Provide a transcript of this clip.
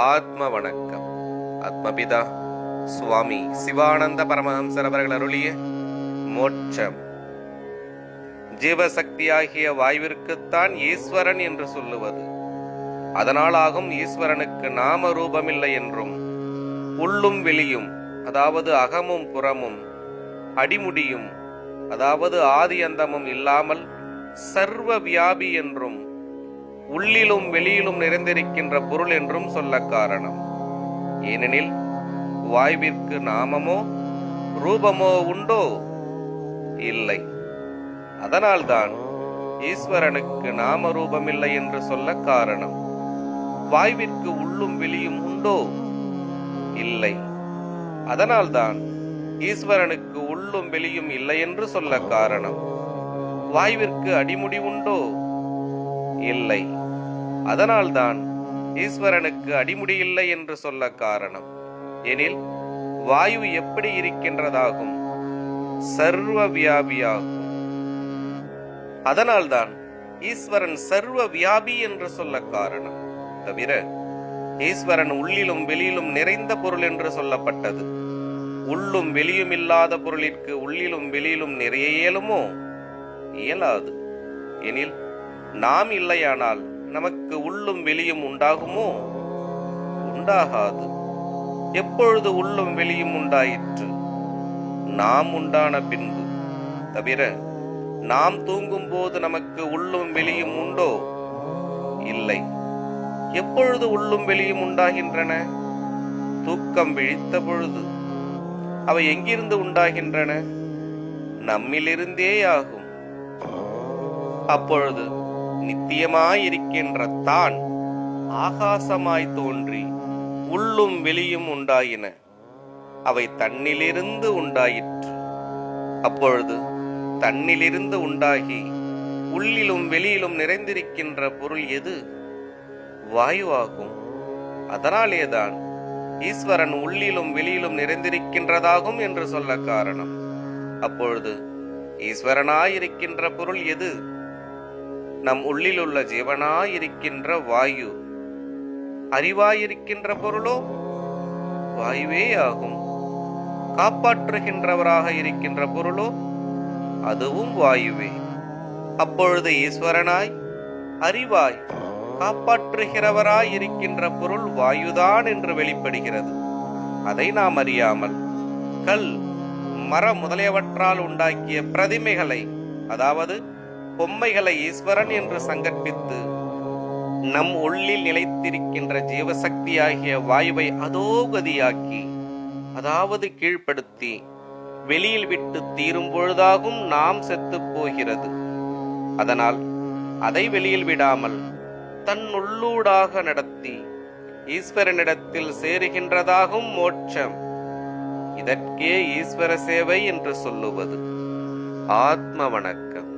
ஆத்ம வணக்கம் ஆத்மபிதா சுவாமி சிவானந்த பரமஹம்சர் அவர்கள் அருளிய மோட்சம். ஜீவசக்தியாகிய வாயுவிற்குத்தான் ஈஸ்வரன் என்று சொல்லுவது. அதனாலாகும் ஈஸ்வரனுக்கு நாம ரூபமில்லை என்றும் உள்ளும் வெளியும் அதாவது அகமும் புறமும் அடிமுடியும் அதாவது ஆதி அந்தமும் இல்லாமல் சர்வ வியாபி என்றும் உள்ளிலும் வெளியிலும் நிறைந்திருக்கின்ற பொருள் என்றும் சொல்ல காரணம். ஏனெனில் வாய்விற்கு நாமமோ ரூபமோ உண்டோ? இல்லை. அதனால்தான் ஈஸ்வரனுக்கு நாம ரூபமில்லை என்று சொல்ல காரணம். வாய்விற்கு உள்ளும் வெளியும் உண்டோ? இல்லை. அதனால்தான் ஈஸ்வரனுக்கு உள்ளும் வெளியும் இல்லை என்று சொல்ல காரணம். வாய்விற்கு அடிமுடி உண்டோ? இல்லை. அதனால்தான் ஈஸ்வரனுக்கு அடிமுடியில்லை என்று சொல்ல காரணம். எனில் வாயு எப்படி இருக்கின்றதாகும்? சர்வ வியாபியாகும். அதனால்தான் ஈஸ்வரன் சர்வ வியாபி என்று சொல்ல காரணம். தவிர ஈஸ்வரன் உள்ளிலும் வெளியிலும் நிறைந்த பொருள் என்று சொல்லப்பட்டது. உள்ளும் வெளியும் இல்லாத பொருளிற்கு உள்ளிலும் வெளியிலும் நிறைய இயலுமோ? இயலாது. எனில் நாம் இல்லையானால் நமக்கு உள்ளும் வெளியும் உண்டாகுமோ? உண்டாகாது. எப்பொழுது உள்ளும் வெளியும் உண்டாயிற்று? நாம் உண்டான பின்பு. தவிர நாம் தூங்கும் போது நமக்கு உள்ளும் வெளியும் உண்டோ? இல்லை. எப்பொழுது உள்ளும் வெளியும் உண்டாகின்றன? தூக்கம் விழித்த பொழுது. அவை எங்கிருந்து உண்டாகின்றன? நம்மிலிருந்தே ஆகும் அப்பொழுது நித்தியமாயிருக்கின்ற தான் ஆகாசமாய் தோன்றி உள்ளும் வெளியும் உண்டாயின. அவை தன்னிலிருந்து உண்டாயிற்று. அப்பொழுது தன்னிலிருந்து உண்டாகி உள்ளிலும் வெளியிலும் நிறைந்திருக்கின்ற பொருள் எது? வாயுவாகும் அதனாலேதான் ஈஸ்வரன் உள்ளிலும் வெளியிலும் நிறைந்திருக்கின்றதாகும் என்று சொல்ல காரணம். அப்பொழுது ஈஸ்வரனாயிருக்கின்ற பொருள் எது? நம் உள்ளிலுள்ள ஜீவனாயிருக்கின்ற வாயு. அறிவாயிருக்கின்ற பொருளோ? வாயுவே ஆகும் காப்பாற்றுகின்றவராக இருக்கின்ற பொருளோ? அதுவும் வாயுவே. அப்பொழுது ஈஸ்வரனாய் அறிவாய் காப்பாற்றுகிறவராய் இருக்கின்ற பொருள் வாயுதான் என்று வெளிப்படுகிறது. அதை நாம் அறியாமல் கல் மரம் முதலியவற்றால் உண்டாக்கிய பிரதிமைகளை அதாவது பொம்மைகளை ஈஸ்வரன் என்று சங்கற்பித்து நம் உள்ளில் நிலைத்திருக்கின்ற ஜீவசக்தியாகிய வாயுவை அதோகதியாக்கி அதாவது கீழ்ப்படுத்தி வெளியில் விட்டு தீரும் பொழுதாகும் நாம் செத்துப் போகிறது. அதனால் அதை வெளியில் விடாமல் தன் உள்ளூடாக நடத்தி ஈஸ்வரனிடத்தில் சேருகின்றதாகும் மோட்சம். இதற்கே ஈஸ்வர சேவை என்று சொல்லுவது. ஆத்ம வணக்கம்.